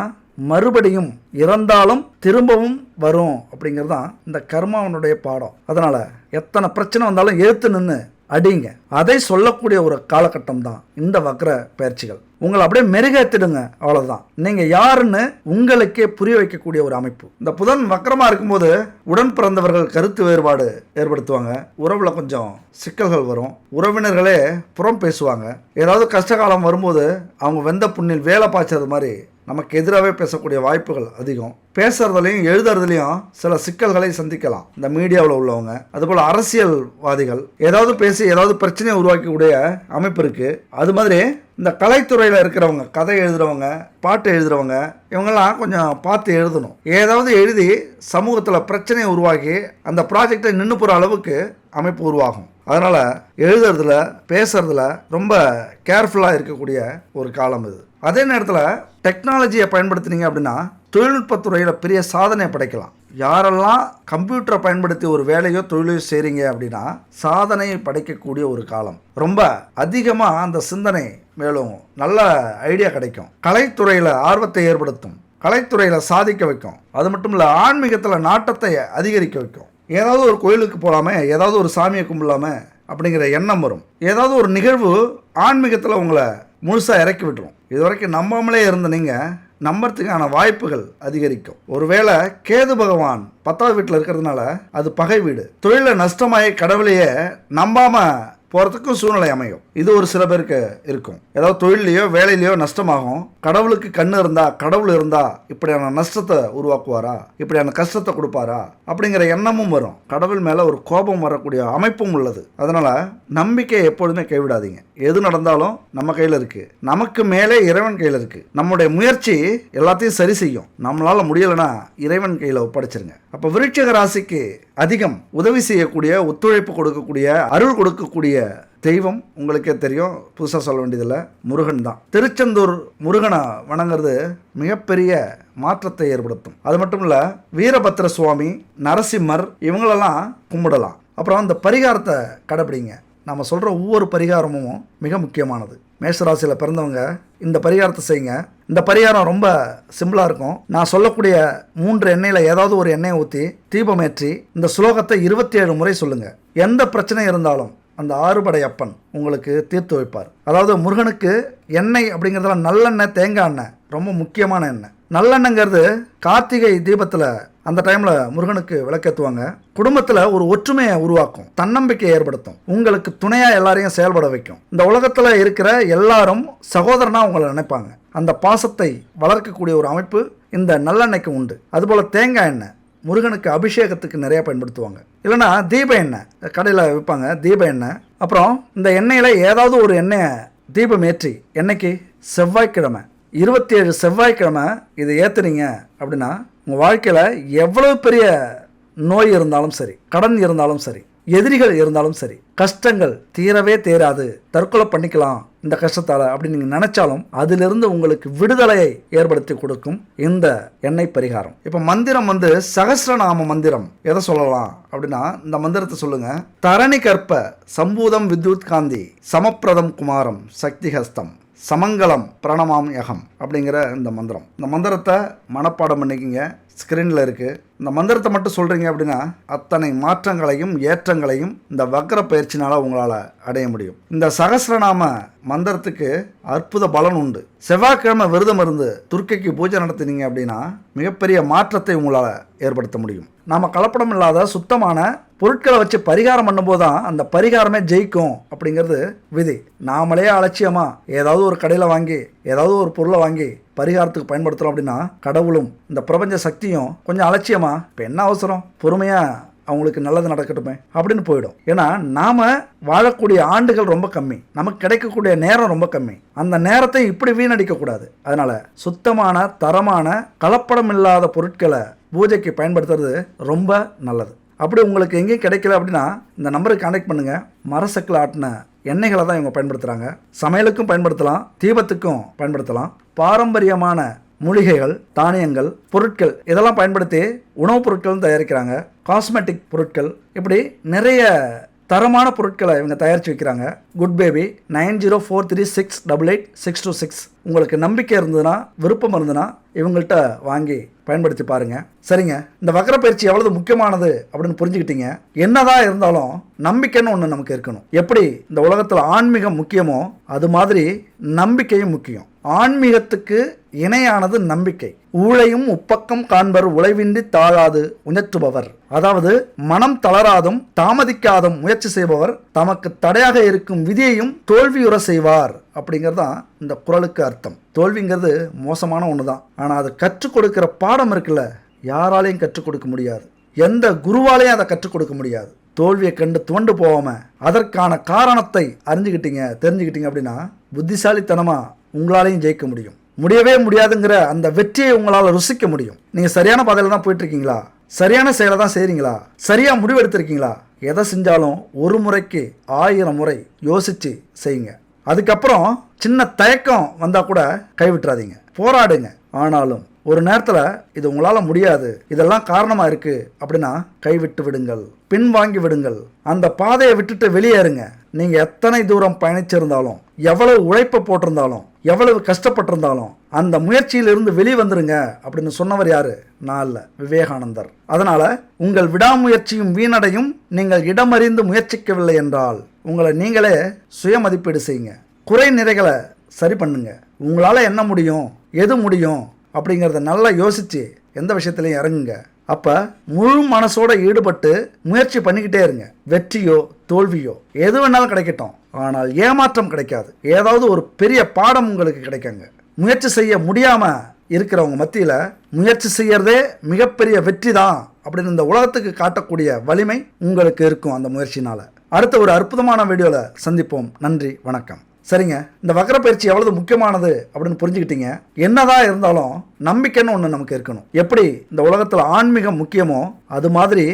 மறுபடியும் இறந்தாலும் திரும்பவும் வரும் அப்படிங்கிறது தான் இந்த கர்மாவனுடைய பாடம். அதனால் எத்தனை பிரச்சனை வந்தாலும் ஏற்று நின்று அடிங்க. அதை சொல்லக்கூடிய ஒரு காலகட்டம் தான் இந்த வக்ர பயிற்சிகள். உங்களை அப்படியே மெருகேத்திடுங்க அவ்வளோதான் நீங்கள் யாருன்னு உங்களுக்கே புரிய வைக்கக்கூடிய ஒரு அமைப்பு. இந்த புதன் வக்கரமாக இருக்கும்போது உடன் பிறந்தவர்கள் கருத்து வேறுபாடு ஏற்படுத்துவாங்க. உறவில் கொஞ்சம் சிக்கல்கள் வரும். உறவினர்களே புறம் பேசுவாங்க. ஏதாவது கஷ்டகாலம் வரும்போது அவங்க வெந்த புண்ணில் வேலை பாய்ச்சது மாதிரி நமக்கு எதிராகவே பேசக்கூடிய வாய்ப்புகள் அதிகம். பேசுறதுலையும் எழுதுறதுலையும் சில சிக்கல்களை சந்திக்கலாம். இந்த மீடியாவில் உள்ளவங்க. அதுபோல் அரசியல்வாதிகள். ஏதாவது பேசி ஏதாவது பிரச்சனை பிரச்சனையை உருவாக்கக்கூடிய அமைப்பு இருக்குது அது மாதிரி இந்த கலைத்துறையில் இருக்கிறவங்க கதை எழுதுறவங்க பாட்டு எழுதுறவங்க இவங்கெல்லாம் கொஞ்சம் பார்த்து எழுதணும். ஏதாவது எழுதி சமூகத்தில் பிரச்சனையை உருவாக்கி அந்த ப்ராஜெக்டை நின்று போகிற அளவுக்கு அமைப்பு உருவாகும். அதனால் எழுதுறதுல பேசுறதுல ரொம்ப கேர்ஃபுல்லாக இருக்கக்கூடிய ஒரு காலம் இது. அதே நேரத்தில் டெக்னாலஜியை பயன்படுத்துனீங்க அப்படின்னா தொழில்நுட்பத்துறையில் பெரிய சாதனையை படைக்கலாம். யாரெல்லாம் கம்ப்யூட்டரை பயன்படுத்தி ஒரு வேலையோ தொழிலையோ செய்கிறீங்க அப்படின்னா சாதனையை படைக்கக்கூடிய ஒரு காலம். ரொம்ப அதிகமாக அந்த சிந்தனை மேலும் நல்ல ஐடியா கிடைக்கும். கலைத்துறையில் ஆர்வத்தை ஏற்படுத்தும். கலைத்துறையில் சாதிக்க வைக்கும். அது மட்டும் இல்லை ஆன்மீகத்தில் நாட்டத்தை அதிகரிக்க வைக்கும். ஏதாவது ஒரு கோயிலுக்கு போகலாமே ஏதாவது ஒரு சாமியை கும்பிடலாமே அப்படிங்கிற எண்ணம் வரும். ஏதாவது ஒரு நிகழ்வு ஆன்மீகத்தில் உங்களை முழுசாக இறக்கி விட்டுரும். இது வரைக்கும் நம்பாமலே இருந்த நீங்கள் நம்புறதுக்கான வாய்ப்புகள் அதிகரிக்கும். ஒருவேளை கேது பகவான் பத்தாவது வீட்டில் இருக்கிறதுனால அது பகை வீடு. தொழிலில் நஷ்டமாயி கடவுளையே நம்பாமல் போகிறதுக்கும் சூழ்நிலை அமையும். இது ஒரு சில பேருக்கு இருக்கும். ஏதாவது தொழிலையோ வேலையிலையோ நஷ்டமாகும். கடவுளுக்கு கண் இருந்தா கடவுள் இருந்தா இப்படியான நஷ்டத்தை உருவாக்குவாரா? இப்படியான கஷ்டத்தை கொடுப்பாரா? அப்படிங்கிற எண்ணமும் வரும். கடவுள் மேலே ஒரு கோபம் வரக்கூடிய அமைப்பும் உள்ளது. அதனால நம்பிக்கையை எப்பொழுதுமே கைவிடாதீங்க. எது நடந்தாலும் நம்ம கையில் இருக்கு. நமக்கு மேலே இறைவன் கையில் இருக்கு. நம்முடைய முயற்சி எல்லாத்தையும் சரி செய்யும். நம்மளால முடியலைன்னா இறைவன் கையில் ஒப்படைச்சிருங்க. அப்போ விருட்சக ராசிக்கு அதிகம் உதவி செய்யக்கூடிய ஒத்துழைப்பு கொடுக்கக்கூடிய அருள் கொடுக்கக்கூடிய தெய்வம் உங்களுக்கே தெரியும் புதுசாக சொல்ல வேண்டியதில்லை முருகன் தான். திருச்செந்தூர் முருகனை வணங்குறது மிகப்பெரிய மாற்றத்தை ஏற்படுத்தும். அது மட்டும் இல்லை வீரபத்திர சுவாமி நரசிம்மர் இவங்களெல்லாம் கும்பிடலாம். அப்புறம் அந்த பரிகாரத்தை கடைப்பிடிங்க. நம்ம சொல்கிற ஒவ்வொரு பரிகாரமும் மிக முக்கியமானது. மேஷராசியில் பிறந்தவங்க இந்த பரிகாரத்தை செய்யுங்க. இந்த பரிகாரம் ரொம்ப சிம்பிளாக இருக்கும். நான் சொல்லக்கூடிய மூன்று எண்ணெயில் ஏதாவது ஒரு எண்ணெயை ஊற்றி தீபமேற்றி இந்த ஸ்லோகத்தை இருபத்தி ஏழு முறை சொல்லுங்கள் எந்த பிரச்சனை இருந்தாலும் அந்த ஆறுபடை அப்பன் உங்களுக்கு தீர்த்து வைப்பார். அதாவது முருகனுக்கு எண்ணெய் அப்படிங்கிறதுல நல்லெண்ணெய் தேங்காய் எண்ணெய் ரொம்ப முக்கியமான எண்ணெய். நல்லெண்ணெய்ங்கிறது கார்த்திகை தீபத்தில் அந்த டைமில் முருகனுக்கு விளக்கேற்றுவாங்க குடும்பத்தில் ஒரு ஒற்றுமையை உருவாக்கும் தன்னம்பிக்கையை ஏற்படுத்தும் உங்களுக்கு துணையாக எல்லாரையும் செயல்பட வைக்கும். இந்த உலகத்தில் இருக்கிற எல்லாரும் சகோதரனாக உங்களை நினைப்பாங்க. அந்த பாசத்தை வளர்க்கக்கூடிய ஒரு அமைப்பு இந்த நல்லெண்ணெய்க்கு உண்டு. அதுபோல் தேங்காய் எண்ணெய் முருகனுக்கு அபிஷேகத்துக்கு நிறையா பயன்படுத்துவாங்க. இல்லைன்னா தீப எண்ணெய் கடையில் விற்பாங்க தீப எண்ணெய். அப்புறம் இந்த எண்ணெயில் ஏதாவது ஒரு எண்ணெயை தீபம் ஏற்றி என்னைக்கு? செவ்வாய்க்கிழமை. இருபத்தி ஏழு செவ்வாய்க்கிழமை இதை ஏற்றுனீங்க அப்படின்னா உங்கள் வாழ்க்கையில் எவ்வளவு பெரிய நோய் இருந்தாலும் சரி கடன் இருந்தாலும் சரி எதிரிகள் இருந்தாலும் சரி கஷ்டங்கள் தீரவே தேராது. தற்கொலை பண்ணிக்கலாம் இந்த கஷ்டத்தால் அப்படின்னு நீங்கள் நினச்சாலும் அதிலிருந்து உங்களுக்கு விடுதலையை ஏற்படுத்தி கொடுக்கும் இந்த எண்ணெய் பரிகாரம். இப்போ மந்திரம் வந்து சகசிரநாம மந்திரம். எதை சொல்லலாம் அப்படின்னா இந்த மந்திரத்தை சொல்லுங்க. தரணி கற்ப சம்பூதம் வித்யுத் காந்தி சமப்பிரதம் குமாரம் சக்தி ஹஸ்தம். சமங்கலம் பிரணமாம் யகம் அப்படிங்கிற இந்த மந்திரம். இந்த மந்திரத்தை மனப்பாடம் பண்ணிக்கிங்க. ஸ்க்ரீனில் இருக்குது இந்த மந்திரத்தை மட்டும் சொல்கிறீங்க அப்படின்னா அத்தனை மாற்றங்களையும் ஏற்றங்களையும் இந்த வக்ர பயிற்சினால் உங்களால் அடைய முடியும். இந்த சகசிரநாம மந்திரத்துக்கு அற்புத பலன் உண்டு. செவ்வாய்க்கிழமை விரதம் இருந்து துர்க்கைக்கு பூஜை நடத்தினீங்க அப்படின்னா மிகப்பெரிய மாற்றத்தை உங்களால் ஏற்படுத்த முடியும். நாம் கலப்படம் இல்லாத சுத்தமான பொருட்களை வச்சு பரிகாரம் பண்ணும்போது தான் அந்த பரிகாரமே ஜெயிக்கும் அப்படிங்கிறது விதி. நாமளே அலட்சியமாக ஏதாவது ஒரு கடையில் வாங்கி ஏதாவது ஒரு பொருளை வாங்கி பரிகாரத்துக்கு பயன்படுத்துகிறோம் அப்படின்னா கடவுளும் இந்த பிரபஞ்ச சக்தியும் கொஞ்சம் அலட்சியமாக இப்போ என்ன அவசரம்? பொறுமையாக அவங்களுக்கு நல்லது நடக்கட்டுமே அப்படின்னு போயிடும். ஏன்னா நாம் வாழக்கூடிய ஆண்டுகள் ரொம்ப கம்மி. நமக்கு கிடைக்கக்கூடிய நேரம் ரொம்ப கம்மி. அந்த நேரத்தை இப்படி வீணடிக்கக்கூடாது. அதனால் சுத்தமான தரமான கலப்படம் இல்லாத பொருட்களை பூஜைக்கு பயன்படுத்துறது ரொம்ப நல்லது. அப்படி உங்களுக்கு எங்கேயும் கிடைக்கல அப்படின்னா இந்த நம்பருக்கு கான்டாக்ட் பண்ணுங்கள் மரசக்கில் ஆட்டின எண்ணெய்களை தான் இவங்க பயன்படுத்துகிறாங்க சமையலுக்கும் பயன்படுத்தலாம். தீபத்துக்கும் பயன்படுத்தலாம். பாரம்பரியமான மூலிகைகள் தானியங்கள் பொருட்கள் இதெல்லாம் பயன்படுத்தி உணவுப் பொருட்களும் தயாரிக்கிறாங்க. காஸ்மெட்டிக் பொருட்கள். இப்படி நிறைய தரமான பொருட்களை இவங்க தயாரித்து வைக்கிறாங்க. Good baby nine zero four three six double eight six two six. உங்களுக்கு நம்பிக்கை இருந்ததுன்னா விருப்பம் இருந்ததுன்னா இவங்கள்ட்ட வாங்கி பயன்படுத்தி பாருங்க. சரிங்க? இந்த வக்கர பயிற்சி எவ்வளவு முக்கியமானது அப்படின்னு புரிஞ்சுக்கிட்டீங்க. என்னதான் இருந்தாலும் நம்பிக்கைன்னு ஒன்று நமக்கு இருக்கணும். எப்படி இந்த உலகத்தில் ஆன்மீகம் முக்கியமோ அது மாதிரி நம்பிக்கையும் முக்கியம். ஆன்மீகத்துக்கு இணையானது நம்பிக்கை. ஊழையும் உப்பக்கம் காண்பர் உழைவின்றி தாழாது உணர்த்துபவர். அதாவது மனம் தளராதும் தாமதிக்காதும் முயற்சி செய்பவர் தமக்கு தடையாக இருக்கும் விதியையும் தோல்வியுற செய்வார். அப்படிங்கிறது தான் இந்த குரலுக்கு அர்த்தம். தோல்விங்கிறது மோசமான ஒன்று தான் ஆனால் அது கற்றுக் கொடுக்குற பாடம் இருக்குல்ல யாராலையும் கற்றுக் கொடுக்க முடியாது. எந்த குருவாலையும் அதை கற்றுக் கொடுக்க முடியாது. தோல்வியை கண்டு துவண்டு போகாமல் அதற்கான காரணத்தை அறிஞ்சுக்கிட்டீங்க தெரிஞ்சுக்கிட்டீங்க அப்படின்னா புத்திசாலித்தனமாக உங்களாலையும் ஜெயிக்க முடியும். முடியவே முடியாதுங்கிற அந்த வெற்றியை உங்களால் ருசிக்க முடியும். நீங்கள் சரியான பாதையில் தான் போயிட்டு இருக்கீங்களா சரியான செயலை தான் செய்கிறீங்களா சரியாக முடிவெடுத்திருக்கீங்களா? எதை செஞ்சாலும் ஒரு முறைக்கு ஆயிரம் முறை யோசித்து செய்யுங்க. அதுக்கப்புறம் சின்ன தயக்கம் வந்தால் கூட கைவிட்டுறாதீங்க. போராடுங்க. ஆனாலும் ஒரு நேரத்தில் இது உங்களால் முடியாது. இதெல்லாம் காரணமாக இருக்குது அப்படின்னா கைவிட்டு விடுங்கள். பின்வாங்கி விடுங்கள். அந்த பாதையை விட்டுட்டு வெளியேறுங்க. நீங்கள் எத்தனை தூரம் பயணிச்சிருந்தாலும் எவ்வளவு உழைப்பை போட்டிருந்தாலும் எவ்வளவு கஷ்டப்பட்டிருந்தாலும் அந்த முயற்சியிலிருந்து வெளிவந்துருங்க அப்படின்னு சொன்னவர் யாரு? நான் அல்ல விவேகானந்தர். அதனால உங்கள் விடாமுயற்சியும் வீணடையும் நீங்கள் இடமறிந்து முயற்சிக்கவில்லை என்றால் உங்களை நீங்களே சுய மதிப்பீடு செய்யுங்க. குறை நிறைகளை சரி பண்ணுங்க. உங்களால் என்ன முடியும் எது முடியும் அப்படிங்கிறத நல்லா யோசித்து எந்த விஷயத்துலையும் இறங்குங்க. அப்போ முழு மனசோட ஈடுபட்டு முயற்சி பண்ணிக்கிட்டே இருங்க. வெற்றியோ தோல்வியோ எது வேணாலும் கிடைக்கட்டும். ஆனால் ஏமாற்றம் கிடைக்காது. ஏதாவது ஒரு பெரிய பாடம் உங்களுக்கு கிடைக்குங்க. முயற்சி செய்ய முடியாமல் இருக்கிறவங்க மத்தியில் முயற்சி செய்யறதே மிகப்பெரிய வெற்றி தான் அப்படின்னு இந்த உலகத்துக்கு காட்டக்கூடிய வலிமை உங்களுக்கு இருக்கும் அந்த முயற்சினால் அடுத்த ஒரு அற்புதமான வீடியோவில் சந்திப்போம். நன்றி வணக்கம். சரிங்க. இந்த வக்கர பயிற்சி எவ்வளவு முக்கியமானது அப்படின்னு புரிஞ்சுக்கிட்டீங்க. என்னதான் இருந்தாலும் நம்பிக்கைன்னு ஒன்று நமக்கு இருக்கணும். எப்படி? இந்த உலகத்தில் ஆன்மீகம் முக்கியமோ அது மாதிரி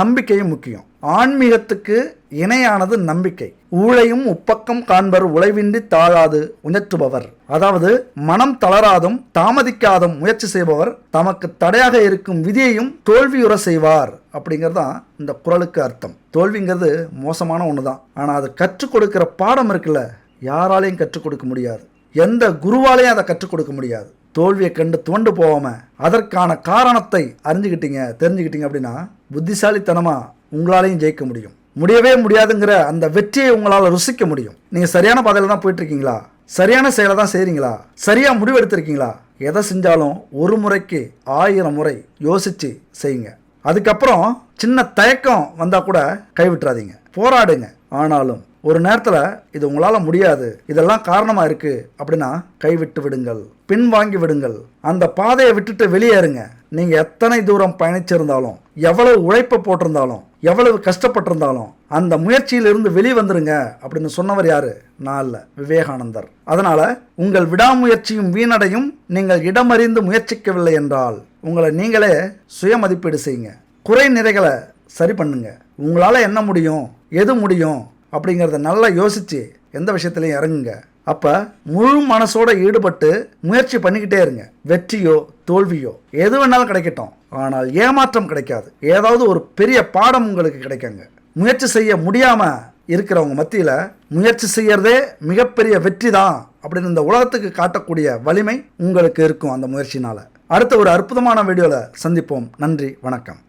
நம்பிக்கையும் முக்கியம். ஆன்மீகத்துக்கு இணையானது நம்பிக்கை. ஊழையும் உப்பக்கம் காண்பர் உழைவின்றி தாழாது உணர்த்துபவர். அதாவது மனம் தளராதும் தாமதிக்காதும் முயற்சி செய்பவர் தமக்கு தடையாக இருக்கும் விதியையும் தோல்வியுற செய்வார் அப்படிங்கிறது தான் இந்த குரலுக்கு அர்த்தம். தோல்விங்கிறது மோசமான ஒன்று தான் ஆனால் அது கற்றுக் கொடுக்கிற பாடம் இருக்குல்ல யாராலையும் கற்றுக் கொடுக்க முடியாது. எந்த குருவாலையும் அதை கற்றுக் கொடுக்க முடியாது. தோல்வியை கண்டு துவண்டு போகாமல் அதற்கான காரணத்தை அறிஞ்சுக்கிட்டீங்க தெரிஞ்சுக்கிட்டீங்க அப்படின்னா புத்திசாலித்தனமாக உங்களாலையும் ஜெயிக்க முடியும். முடியவே முடியாதுங்கிற அந்த வெற்றியை உங்களால் ருசிக்க முடியும். நீங்கள் சரியான பாதையில் தான் போயிட்டு இருக்கீங்களா சரியான செயலை தான் செய்கிறீங்களா சரியாக முடிவெடுத்திருக்கீங்களா? எதை செஞ்சாலும் ஒரு முறைக்கு ஆயிரம் முறை யோசித்து செய்யுங்க. அதுக்கப்புறம் சின்ன தயக்கம் வந்தால் கூட கைவிட்டுறாதீங்க. போராடுங்க. ஆனாலும் ஒரு நேரத்தில் இது உங்களால் முடியாது இதெல்லாம் காரணமாக இருக்குது அப்படின்னா கைவிட்டு விடுங்கள் பின்வாங்கி விடுங்கள். அந்த பாதையை விட்டுட்டு வெளியேறுங்க நீங்கள் எத்தனை தூரம் பயணிச்சிருந்தாலும் எவ்வளவு உழைப்பை போட்டிருந்தாலும் எவ்வளவு கஷ்டப்பட்டிருந்தாலும் அந்த முயற்சியிலிருந்து வெளிவந்துருங்க அப்படின்னு சொன்னவர் யாரு? நான் அல்ல விவேகானந்தர். அதனால உங்கள் விடாமுயற்சியும் வீணடையும் நீங்கள் இடமறிந்து முயற்சிக்கவில்லை என்றால் உங்களை நீங்களே சுயமதிப்பீடு செய்யுங்க. குறை நிறைகளை சரி பண்ணுங்க. உங்களால் என்ன முடியும் எது முடியும் அப்படிங்கிறத நல்லா யோசித்து எந்த விஷயத்துலையும் இறங்குங்க. அப்போ முழு மனசோட ஈடுபட்டு முயற்சி பண்ணிக்கிட்டே இருங்க. வெற்றியோ தோல்வியோ எது வேணாலும் கிடைக்கட்டும். ஆனால் ஏமாற்றம் கிடைக்காது. ஏதாவது ஒரு பெரிய பாடம் உங்களுக்கு கிடைக்குங்க. முயற்சி செய்ய முடியாமல் இருக்கிறவங்க மத்தியில் முயற்சி செய்யறதே மிகப்பெரிய வெற்றி தான் அப்படின்னு இந்த உலகத்துக்கு காட்டக்கூடிய வலிமை உங்களுக்கு இருக்கும் அந்த முயற்சினால் அடுத்த ஒரு அற்புதமான வீடியோவில் சந்திப்போம். நன்றி வணக்கம்.